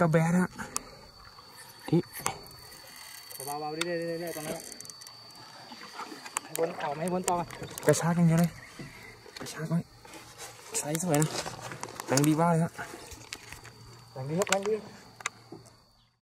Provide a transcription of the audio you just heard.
กระแบะนะนี่เบาๆเรื่อยๆเรื่อยๆตรงนั้นให้บนต่อให้บนต่อกระชากอย่างเงี้ยเลยกระชากไว้ไซส์สวยนะแรงดีบ้ากเลยครับแรงดีครับแรงดี